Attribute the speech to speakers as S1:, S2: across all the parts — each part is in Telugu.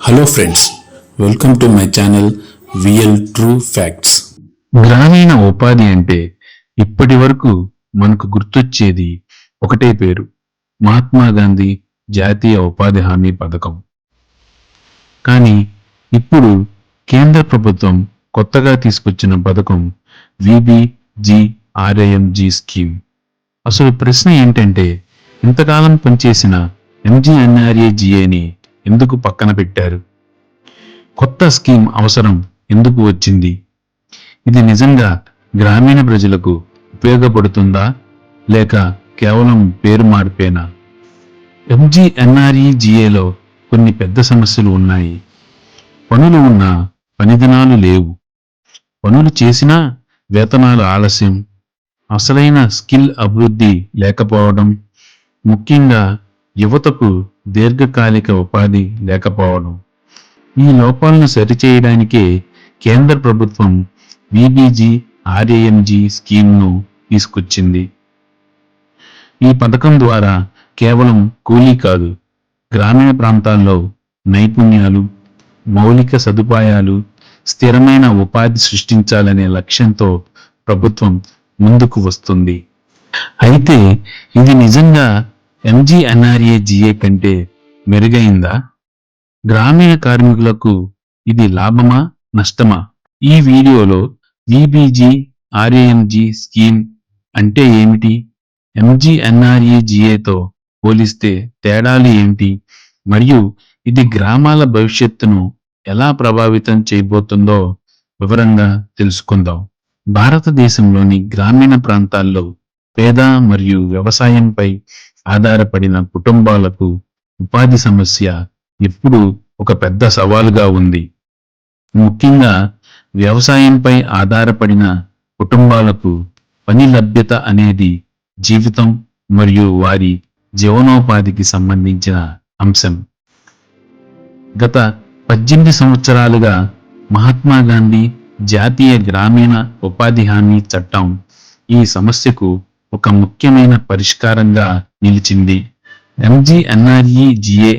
S1: Hello friends welcome to my channel VL true facts
S2: గ్రామీణ ఉపాధి అంటే ఇప్పటి వరకు మనకు గుర్తొచ్చేది ఒకటే పేరు మహాత్మా గాంధీ జాతీయ ఉపాధి హామీ పథకం. కానీ ఇప్పుడు కేంద్ర ప్రభుత్వం కొత్తగా తీసుకొచ్చిన పథకం విబిజిఆర్ఐఎంజి స్కీమ్ అసలు ప్రశ్న ఏంటంటే ఇంతకాలం పనిచేసిన ఎంజిఎన్ఆర్ఏజిఏని ఎందుకు పక్కన పెట్టారు? కొత్త స్కీమ్ అవసరం ఎందుకు వచ్చింది? ఇది నిజంగా గ్రామీణ ప్రజలకు ఉపయోగపడుతుందా? లేక కేవలం పేరు మార్పేనా? ఎంజిఎన్ఆర్ఈజిఏలో కొన్ని పెద్ద సమస్యలు ఉన్నాయి. పనులు ఉన్నా పనిదినాలు లేవు. పనులు చేసినా వేతనాలు ఆలస్యం. అసలైన స్కిల్ అభివృద్ధి లేకపోవడం ముఖ్యంగా యువతకు దీర్ఘకాలిక ఉపాధి లేకపోవడం. ఈ లోపాలను సరిచేయడానికే కేంద్ర ప్రభుత్వం విబీజీ ఆర్ఏఎంజీ స్కీమ్ను తీసుకొచ్చింది. ఈ పథకం ద్వారా కేవలం కూలీ కాదు గ్రామీణ ప్రాంతాల్లో నైపుణ్యాలు మౌలిక సదుపాయాలు స్థిరమైన ఉపాధి సృష్టించాలనే లక్ష్యంతో ప్రభుత్వం ముందుకు వస్తుంది. అయితే ఇది నిజంగా ఎంజిఎన్ఆర్ఏ జిఏ కంటే మెరుగైందా? గ్రామీణ కార్మికులకు ఇది లాభమా నష్టమా? ఈ వీడియోలో విబిజి ఆర్ఏఎంజి స్కీమ్ అంటే ఏమిటి? ఎంజిఎన్ఆర్ఈజిఏతో పోలిస్తే తేడాలు ఏమిటి? మరియు ఇది గ్రామాల భవిష్యత్తును ఎలా ప్రభావితం చేయబోతుందో వివరంగా తెలుసుకుందాం. భారతదేశంలోని గ్రామీణ ప్రాంతాల్లో పేద మరియు వ్యవసాయంపై ఆధారపడిన కుటుంబాలకు ఉపాధి సమస్య ఎప్పుడూ ఒక పెద్ద సవాలుగా ఉంది. ముఖ్యంగా వ్యవసాయంపై ఆధారపడిన కుటుంబాలకు పని లభ్యత అనేది జీవితం మరియు వారి జీవనోపాధికి సంబంధించిన అంశం. గత పద్దెనిమిది సంవత్సరాలుగా మహాత్మా గాంధీ జాతీయ గ్రామీణ ఉపాధి హామీ చట్టం ఈ సమస్యకు ఒక ముఖ్యమైన పరిష్కారంగా నిలిచింది. ఎంజిఎన్ఆర్ఈజిఏ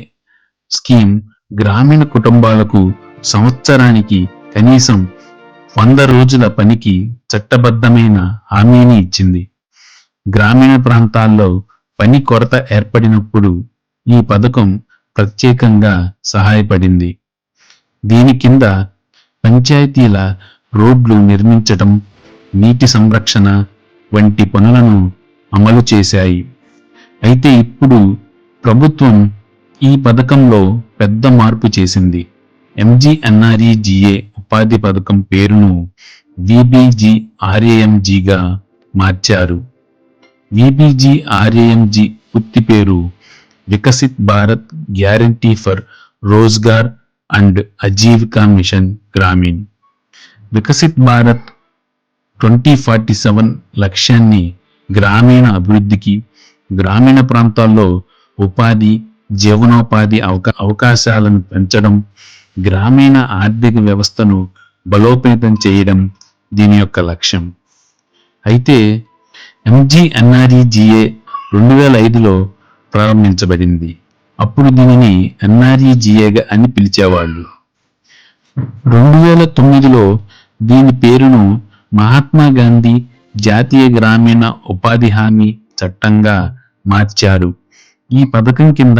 S2: స్కీమ్ గ్రామీణ కుటుంబాలకు సంవత్సరానికి కనీసం వంద రోజుల పనికి చట్టబద్ధమైన హామీని ఇచ్చింది. గ్రామీణ ప్రాంతాల్లో పని కొరత ఏర్పడినప్పుడు ఈ పథకం ప్రత్యేకంగా సహాయపడింది. దీని కింద పంచాయతీల రోడ్లు నిర్మించటం నీటి సంరక్షణ వంటి పనులను అమలు చేశాయి. అయితే ఇప్పుడు ప్రభుత్వం ఈ పథకంలో పెద్ద మార్పు చేసింది. ఎంజీఎన్ఆర్ఈజీఏ ఉపాధి పథకం పేరును విబిజిఆర్ఏఎంజిగా మార్చారు. విబిజిఆర్ఏఎంజి పూర్తి పేరు Viksit Bharat guarantee for Rozgar and Ajeevika mission Gramin. Viksit Bharat twenty forty seven లక్ష్యాన్ని గ్రామీణ అభివృద్ధికి గ్రామీణ ప్రాంతాల్లో ఉపాధి జీవనోపాధి అవకా అవకాశాలను పెంచడం గ్రామీణ ఆర్థిక వ్యవస్థను బలోపేతం చేయడం దీని యొక్క లక్ష్యం. అయితే ఎంజిఎన్ఆర్ఈజిఏ రెండు వేల ఐదులో ప్రారంభించబడింది. అప్పుడు దీనిని ఎన్ఆర్ఈజిఏగా అని పిలిచేవాళ్ళు. రెండు వేల తొమ్మిదిలో దీని పేరును మహాత్మా గాంధీ జాతీయ గ్రామీణ ఉపాధి హామీ చట్టంగా మార్చారు. ఈ పథకం కింద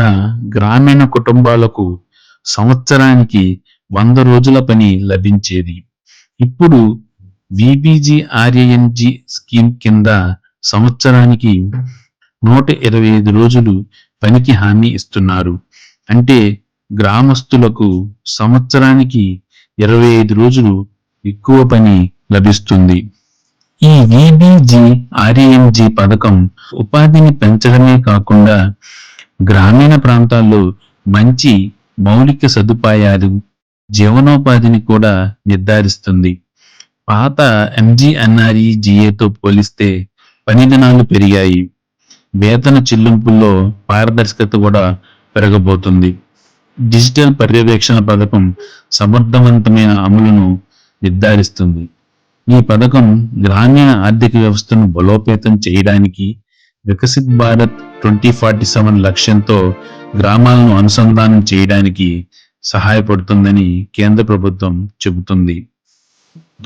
S2: గ్రామీణ కుటుంబాలకు సంవత్సరానికి వంద రోజుల పని లభించేది. ఇప్పుడు విబిజిఆర్ఏఎన్జి స్కీమ్ కింద సంవత్సరానికి నూట ఇరవై ఐదు రోజులు పనికి హామీ ఇస్తున్నారు. అంటే గ్రామస్తులకు సంవత్సరానికి ఇరవై ఐదు రోజులు ఎక్కువ పని లభిస్తుంది. ఈ విబిజి ఆర్ఏఎంజి పథకం ఉపాధిని పెంచడమే కాకుండా గ్రామీణ ప్రాంతాల్లో మంచి మౌలిక సదుపాయాలు జీవనోపాధిని కూడా నిర్ధారిస్తుంది. పాత ఎంజిఎన్ఆర్ఈజిఏతో పోలిస్తే పని దినాలు పెరిగాయి. వేతన చెల్లింపుల్లో పారదర్శకత కూడా పెరగబోతుంది. డిజిటల్ పర్యవేక్షణ పథకం సమర్థవంతమైన అమలును నిర్ధారిస్తుంది. ఈ పథకం గ్రామీణ ఆర్థిక వ్యవస్థను బలోపేతం చేయడానికి Viksit Bharat twenty forty seven లక్ష్యంతో గ్రామాలను అనుసంధానం చేయడానికి సహాయపడుతుందని కేంద్ర ప్రభుత్వం చెబుతుంది.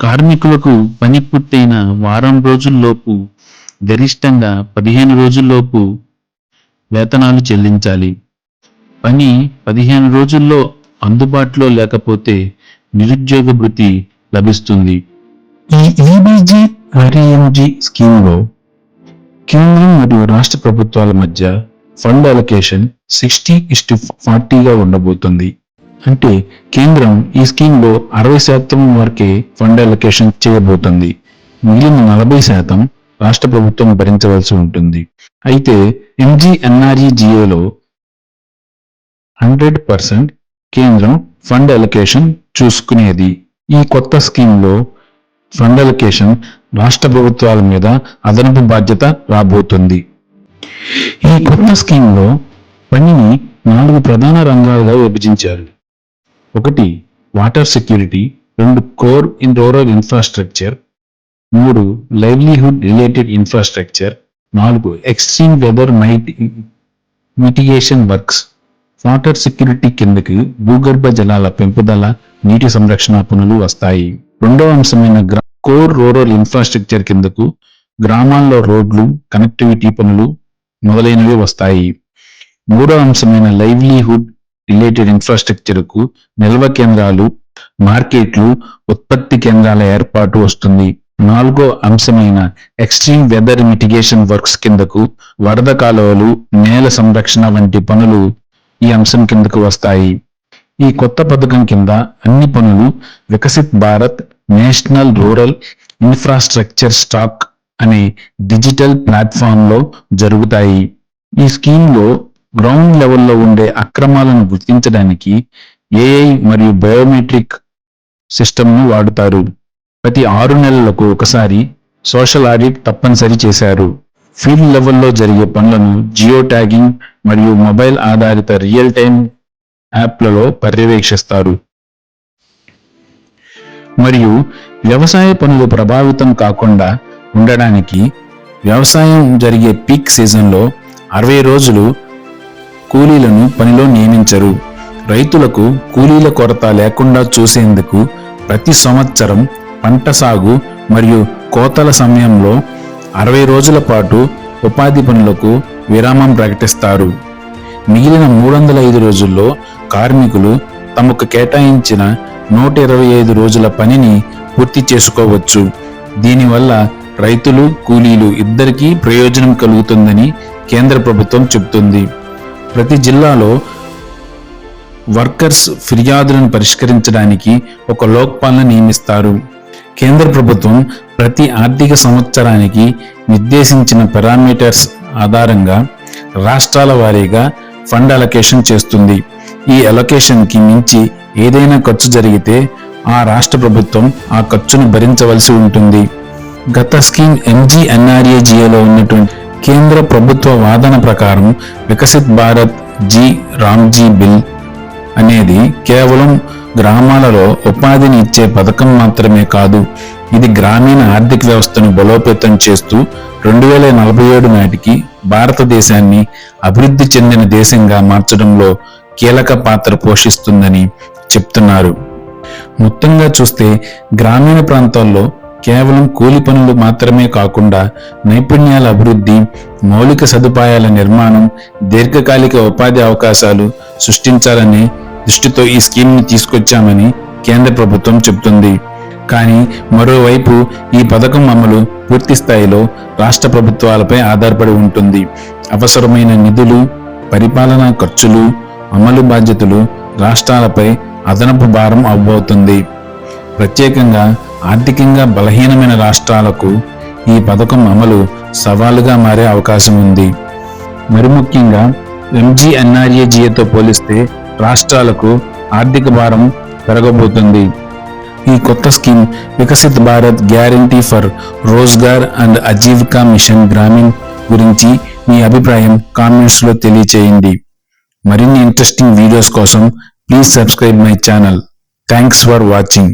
S2: కార్మికులకు పని పూర్తయిన వారం రోజుల్లోపు గరిష్టంగా పదిహేను రోజుల్లోపు వేతనాలు చెల్లించాలి. పని పదిహేను రోజుల్లో అందుబాటులో లేకపోతే నిరుద్యోగ భృతి లభిస్తుంది. ఈ ఈబీజీ ఆర్ఈఎంజీ స్కీమ్లో కేంద్రం మరియు రాష్ట్ర ప్రభుత్వాల మధ్య fund allocation sixty is to ఫార్టీగా ఉండబోతుంది. అంటే కేంద్రం ఈ స్కీమ్లో అరవై శాతం వరకే ఫండ్ అలొకేషన్ చేయబోతుంది. మిగిలిన నలభై శాతం రాష్ట్ర ప్రభుత్వం భరించవలసి ఉంటుంది. అయితే ఎంజీఎన్ఆర్ఈజిఏలో హండ్రెడ్ పర్సెంట్ కేంద్రం ఫండ్ అలొకేషన్ చూసుకునేది. ఈ కొత్త స్కీమ్లో ఫండ్ అలొకేషన్ రాష్ట్ర ప్రభుత్వాల మీద అదనపు బాధ్యత రాబోతుంది. ఈ కొత్త స్కీమ్లో పనిని నాలుగు ప్రధాన రంగాలుగా విభజించారు. ఒకటి వాటర్ సెక్యూరిటీ రెండు కోర్ ఇన్ రూరల్ ఇన్ఫ్రాస్ట్రక్చర్ మూడు లైవ్లీహుడ్ రిలేటెడ్ ఇన్ఫ్రాస్ట్రక్చర్ నాలుగు extreme weather might mitigation works water security కిందకి భూగర్భ జలాల పెంపుదల నీటి సంరక్షణ పనులు వస్తాయి. రెండవ అంశమైన గ్రా కోర్ రూరల్ ఇన్ఫ్రాస్ట్రక్చర్ కిందకు గ్రామాల్లో రోడ్లు కనెక్టివిటీ పనులు మొదలైనవి వస్తాయి. మూడో అంశమైన లైవ్లీహుడ్ రిలేటెడ్ ఇన్ఫ్రాస్ట్రక్చర్కు నిల్వ కేంద్రాలు మార్కెట్లు ఉత్పత్తి కేంద్రాల ఏర్పాటు వస్తుంది. నాలుగో అంశమైన ఎక్స్ట్రీమ్ వెదర్ మిటిగేషన్ వర్క్స్ కిందకు వరద కాలువలు నేల సంరక్షణ వంటి పనులు ఈ అంశం కిందకు వస్తాయి. ఈ కొత్త పథకం కింద అన్ని పనులు Viksit Bharat national rural infrastructure stack అనే డిజిటల్ ప్లాట్ఫామ్లో జరుగుతాయి. ఈ స్కీమ్లో గ్రౌండ్ లెవెల్లో ఉండే అక్రమాలను గుర్తించడానికి ఏఐ మరియు బయోమెట్రిక్ సిస్టమ్ను వాడుతారు. ప్రతి ఆరు నెలలకు ఒకసారి సోషల్ ఆడిట్ తప్పనిసరి చేశారు. ఫీల్డ్ లెవెల్లో జరిగే పనులను జియో ట్యాగింగ్ మరియు మొబైల్ ఆధారిత రియల్ టైం యాప్లలో పర్యవేక్షిస్తారు. మరియు వ్యవసాయ పనులు ప్రభావితం కాకుండా ఉండడానికి వ్యవసాయం జరిగే పీక్ సీజన్లో అరవై రోజులు కూలీలను పనిలో నియమించరు. రైతులకు కూలీల కొరత లేకుండా చూసేందుకు ప్రతి సంవత్సరం పంట సాగు మరియు కోతల సమయంలో అరవై రోజుల పాటు ఉపాధి పనులకు విరామం ప్రకటిస్తారు. మిగిలిన మూడు వందల ఐదు రోజుల్లో కార్మికులు తమకు కేటాయించిన నూట ఇరవై ఐదు రోజుల పనిని పూర్తి చేసుకోవచ్చు. దీనివల్ల రైతులు కూలీలు ఇద్దరికీ ప్రయోజనం కలుగుతుందని కేంద్ర ప్రభుత్వం చెబుతుంది. ప్రతి జిల్లాలో వర్కర్స్ ఫిర్యాదులను పరిష్కరించడానికి ఒక లోక్పాల్ను నియమిస్తారు. కేంద్ర ప్రభుత్వం ప్రతి ఆర్థిక సంవత్సరానికి నిర్దేశించిన పారామీటర్స్ ఆధారంగా రాష్ట్రాల వారీగా ఫండ్ అలొకేషన్ చేస్తుంది. ఈ అలొకేషన్కి మించి ఏదైనా ఖర్చు జరిగితే ఆ రాష్ట్ర ప్రభుత్వం ఆ ఖర్చును భరించవలసి ఉంటుంది. గత స్కీమ్ ఎంజీఎన్ఆర్ఏజిఏలో ఉన్నటువంటి కేంద్ర ప్రభుత్వ వాదన ప్రకారం Viksit Bharat G RAM G bill అనేది కేవలం గ్రామాలలో ఉపాధిని ఇచ్చే పథకం మాత్రమే కాదు ఇది గ్రామీణ ఆర్థిక వ్యవస్థను బలోపేతం చేస్తూ రెండు వేల నలభై ఏడు నాటికి భారతదేశాన్ని అభివృద్ధి చెందిన దేశంగా మార్చడంలో కీలక పాత్ర పోషిస్తుందని చెప్తున్నారు. మొత్తంగా చూస్తే గ్రామీణ ప్రాంతాల్లో కేవలం కూలి పనులు మాత్రమే కాకుండా నైపుణ్యాల అభివృద్ధి మౌలిక సదుపాయాల నిర్మాణం దీర్ఘకాలిక ఉపాధి అవకాశాలు సృష్టించాలనే దృష్టితో ఈ స్కీమ్ని తీసుకొచ్చామని కేంద్ర ప్రభుత్వం చెబుతుంది. కానీ మరోవైపు ఈ పథకం అమలు పూర్తి స్థాయిలో రాష్ట్ర ప్రభుత్వాలపై ఆధారపడి ఉంటుంది. అవసరమైన నిధులు పరిపాలనా ఖర్చులు అమలు బాధ్యతలు రాష్ట్రాలపై అదనపు భారం అవబోతుంది ప్రత్యేకంగా ఆర్థికంగా బలహీనమైన రాష్ట్రాలకు ఈ పథకం అమలు సవాలుగా మారే అవకాశం ఉంది. మరి ముఖ్యంగా ఎంజీఎన్ఆర్ఏజీఏతో పోలిస్తే రాష్ట్రాలకు ఆర్థిక భారం పెరగబోతుంది. ఈ కొత్త scheme Viksit Bharat guarantee for Rozgar and Ajeevika mission Gramin గురించి మీ అభిప్రాయం కామెంట్స్లో తెలియచేయండి. మరిన్ని ఇంట్రెస్టింగ్ వీడియోస్ కోసం please subscribe my channel. Thanks for watching.